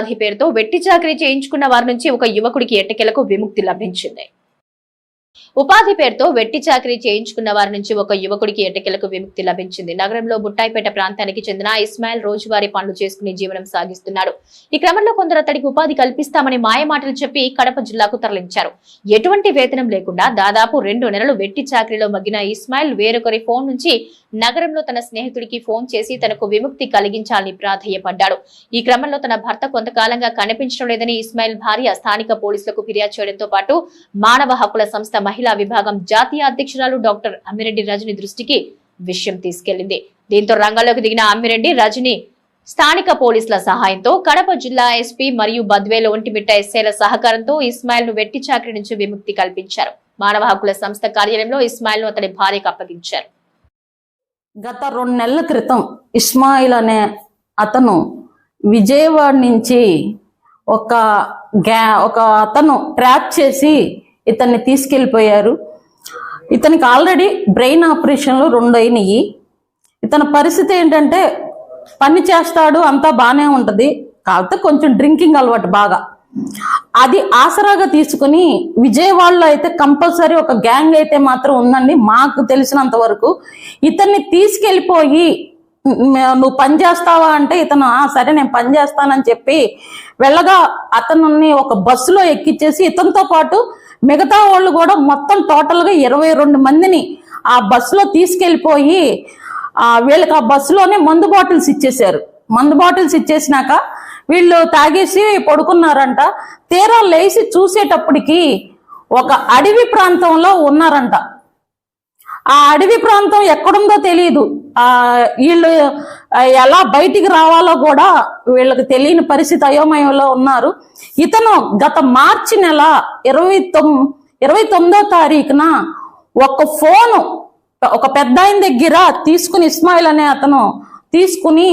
ఉపాధి పేరుతో వెట్టి చాకరీ చేయించుకున్న వారి నుంచి ఒక యువకుడికి ఎట్టకేలకు విముక్తి లభించింది. ఉపాధి పేరుతో వెట్టి చాకరీ చేయించుకున్న వారి నుంచి ఒక యువకుడికి ఎటకెలకు విముక్తి లభించింది. నగరంలో బుట్టాయిపేట ప్రాంతానికి చెందిన ఇస్మాయిల్ రోజువారీ పనులు చేసుకుని జీవనం సాగిస్తున్నాడు. ఈ క్రమంలో కొందరు అతడికి ఉపాధి కల్పిస్తామని మాయమాటలు చెప్పి కడప జిల్లాకు తరలించారు. ఎటువంటి వేతనం లేకుండా దాదాపు రెండు నెలలు వెట్టి చాకరీలో మగ్గిన ఇస్మాయిల్ వేరొకరి ఫోన్ నుంచి నగరంలో తన స్నేహితుడికి ఫోన్ చేసి తనకు విముక్తి కలిగించాలని ప్రాధేయపడ్డాడు. ఈ క్రమంలో తన భర్త కొంతకాలంగా కనిపించడం లేదని ఇస్మాయిల్ భార్య స్థానిక పోలీసులకు ఫిర్యాదు చేయడంతో పాటు మానవ హక్కుల సంస్థ మహిళ విభాగం జాతీయ అధ్యక్షురాలు డాక్టర్ అమ్మిరెడ్డి రజని దృష్టికి విషయం తీసుకెళ్ళింది దీంతో రంగంలోకి దిగిన అమ్మిరెడ్డి రజని స్థానిక పోలీసుల సహాయంతో కడప జిల్లా ఎస్పీ మరియు బద్వేలు ఒంటిమిట్ట ఎస్ఐల సహకారంతో ఇస్మాయిల్ను వెట్టి చాకరి నుంచి విముక్తి కల్పించారు. మానవ హక్కుల సంస్థ కార్యాలయంలో ఇస్మాయిల్ను అతని భార్యకు అప్పగించారు. గత రెండు నెలల క్రితం ఇస్మాయిల్ అనే అతను విజయవాడ నుంచి ఒక గ్యా ఒక అతను ట్రాప్ చేసి ఇతన్ని తీసుకెళ్ళిపోయారు. ఇతనికి ఆల్రెడీ బ్రెయిన్ ఆపరేషన్లు రెండు అయినాయి ఇతని పరిస్థితి ఏంటంటే పని చేస్తాడు అంతా బాగానే ఉంటుంది. కాకపోతే కొంచెం డ్రింకింగ్ అలవాటు బాగా. అది ఆసరాగా తీసుకుని విజయవాడలో అయితే కంపల్సరీ ఒక గ్యాంగ్ అయితే మాత్రం ఉందండి. మాకు తెలిసినంత వరకు ఇతన్ని తీసుకెళ్ళిపోయి నువ్వు పని చేస్తావా? అంటే ఇతను సరే నేను పని చేస్తానని చెప్పి వెళ్ళగా అతనుని ఒక బస్సులో ఎక్కిచ్చేసి ఇతనితో పాటు మిగతా వాళ్ళు కూడా మొత్తం టోటల్గా ఇరవై రెండు మందిని ఆ బస్సులో తీసుకెళ్ళిపోయి వీళ్ళకి ఆ బస్సులోనే మందు బాటిల్స్ ఇచ్చేశారు. మందు బాటిల్స్ ఇచ్చేసినాక వీళ్ళు తాగేసి పడుకున్నారంట. తీరా లేచి చూసేటప్పటికి ఒక అడవి ప్రాంతంలో ఉన్నారంట. ఆ అడవి ప్రాంతం ఎక్కడుందో తెలియదు ఆ వీళ్ళు ఎలా బయటికి రావాలో కూడా వీళ్ళకి తెలియని పరిస్థితి అయోమయంలో ఉన్నారు. ఇతను గత మార్చి నెల ఇరవై తొమ్ ఇరవై తొమ్మిదో తారీఖున ఒక ఫోను ఒక పెద్ద ఆయన దగ్గర తీసుకుని ఇస్మాయిల్ అనే అతను తీసుకుని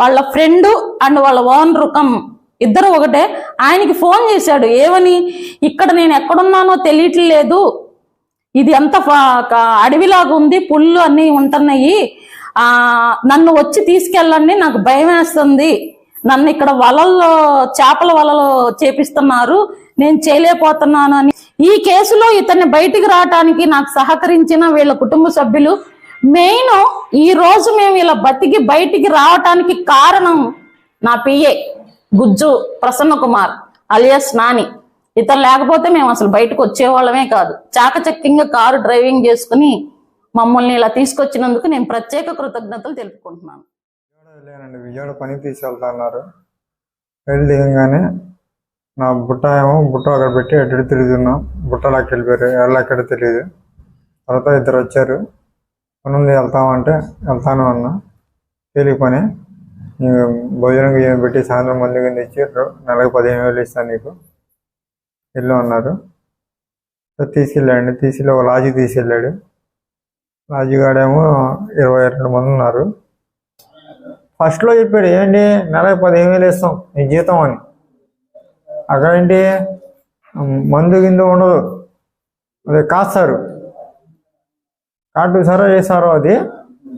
వాళ్ళ ఫ్రెండ్ అండ్ వాళ్ళ ఓన్ కమ్ ఇద్దరు ఒకటే ఆయనకి ఫోన్ చేశాడు. ఏమని? ఇక్కడ నేను ఎక్కడున్నానో తెలియట్లేదు. ఇది ఎంత అడవిలాగా ఉంది పుళ్ళు అన్నీ ఉంటున్నాయి. ఆ నన్ను వచ్చి తీసుకెళ్ళండి నాకు భయం వేస్తుంది నన్ను ఇక్కడ వలల్లో చేపల వలలు చేపిస్తున్నారు. నేను చేయలేకపోతున్నాను అని. ఈ కేసులో ఇతన్ని బయటికి రావటానికి నాకు సహకరించిన వీళ్ళ కుటుంబ సభ్యులు మెయిన్ ఈ రోజు మేము ఇలా బతికి బయటికి రావటానికి కారణం నా పిఏ గుజ్జు ప్రసన్న కుమార్ అలియాస్ నాని. ఇతను లేకపోతే మేము అసలు బయటకు వచ్చేవాళ్ళమే కాదు. చాకచక్యంగా కారు డ్రైవింగ్ చేసుకుని మమ్మల్ని ఇలా తీసుకొచ్చినందుకు నేను ప్రత్యేక కృతజ్ఞతలు తెలుపుకుంటున్నాను. లేనండి విజయవాడ పనికి తీసుకెళ్తా వెళ్ళిగానే నా బుట్ట ఏమో బుట్ట అక్కడ పెట్టి అటు ఇటు తిరుగుతున్నాం. బుట్టలోకి వెళ్ళిపోయారు ఎక్కడ తెలియదు. తర్వాత ఇద్దరు వచ్చారు. పని వెళ్తామంటే వెళ్తాను అన్నా. తేలిక పని భోజనం గిజనం పెట్టి సాయంత్రం మళ్ళీ తెచ్చి నెలకు పదిహేను వేలు ఇస్తాను నీకు. వెళ్ళు అన్నారు తీసుకెళ్ళాడు. తీసుకెళ్ళి ఒక లాడ్జికి తీసుకెళ్ళాడు. లాడ్జిగాడేమో ఇరవై రెండు మంది ఉన్నారు. ఫస్ట్లో చెప్పాడు ఏంటి? నెలకు పదిహేను వేలు ఇస్తాం. నీ జీతం అని. అక్కడేంటి మందు గిందు ఉండదు. అది కాస్తారు. కాటు సరే చేస్తారు అది.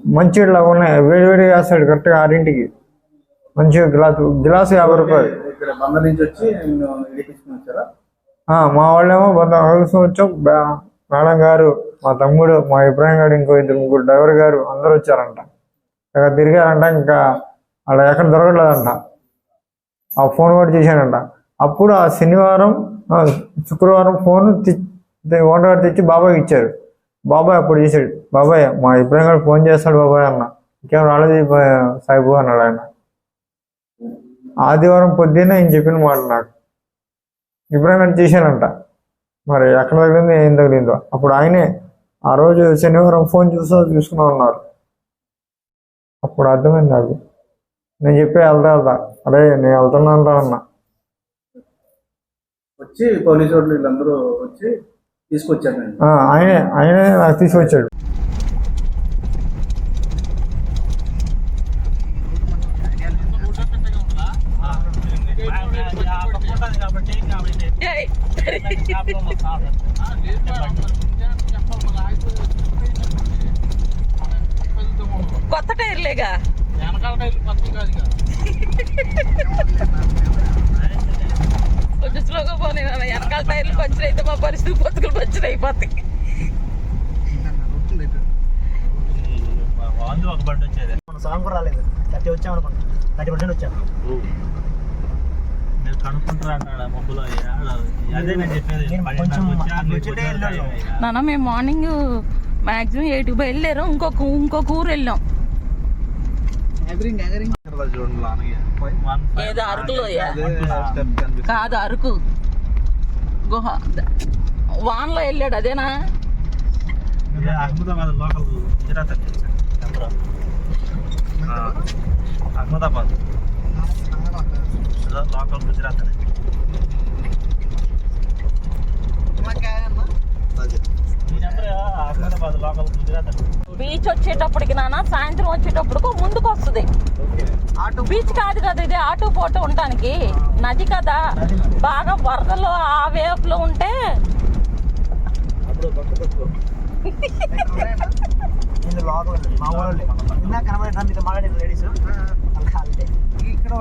మంచి ఇట్లాగా ఉన్నాయి. వేడి వేడి వేస్తాడు కరెక్ట్గా ఆరింటికి. మంచిగా గ్లాసు గ్లాసు యాభై రూపాయలు. మా వాళ్ళేమో కొంత వచ్చాం మేడం గారు మా తమ్ముడు మా ఇబ్రాహిం గారు ఇంకో ఇద్దరు ముగ్గురు డ్రైవర్ గారు అందరూ వచ్చారంట. ఇక తిరిగారంట ఇంకా అక్కడ ఎక్కడ దొరకట్లేదంట. ఆ ఫోన్ కూడా చేశానంట అప్పుడు ఆ శనివారం శుక్రవారం ఫోన్ ఓనర్ గారు తెచ్చి బాబాయ్ ఇచ్చారు. బాబాయ్ అప్పుడు చేశాడు. బాబాయ్ మా ఇబ్రాహిం గారు ఫోన్ చేస్తాడు బాబాయ్ అన్న. ఇంకేం రాలేదు సాయిబు అన్నాడు ఆయన. ఆదివారం పొద్దున్నే ఆయన చెప్పిన మాట నాకు. ఇబ్రాహిం గారు చేశానంట మరి ఎక్కడ తగిలిందో ఏం తగిలిందో. అప్పుడు ఆయనే ఆ రోజు శనివారం ఫోన్ చూసా చూసుకుని ఉన్నారు అప్పుడు అర్థమైంది నాకు. నేను చెప్పి వెళ్తా వెళ్తా. అరే నేను వెళ్తున్నా అంటా అన్నా. వచ్చి పోలీసు వాళ్ళు వీళ్ళందరూ వచ్చి తీసుకొచ్చారు ఆ, ఆయనే ఆయనే నాకు తీసుకొచ్చాడు. కొత్త టైర్లేగా? వెనకాల టైర్లు కొత్త కాదు ఇక పోనీ నాన్న వెనకాల టైర్లు పంచర్ అయితే మా పరిస్థితి బతుకులు పంచర్ అయిపోతాయి. ఒక బండి వచ్చేది. మన సాంగ్ కూడా రాలేదు. థర్టీ వచ్చాం అనుకుంటా థర్టీ పర్సెంట్ వచ్చాను నాన్న మేము మార్నింగ్ మాక్సిమం ఎయిట్కి బయలుదేరాం. ఇంకొక ఇంకొక ఊరు వెళ్ళాం. ఏదో అరకులోయా? కాదు అరకు. గుహ. వాన్లో వెళ్ళాడు అదేనా? అహ్మదాబాద్ లోకల్ గుజరాత్ అహ్మదాబాద్. వచ్చేటప్పుడు ముందుకు వస్తుంది. అటు బీచ్ కాదు కదా ఇది అటు పోటు ఉండటానికి నది కదా. బాగా వరదలు ఆ వేపులో ఉంటే ఇక్కడ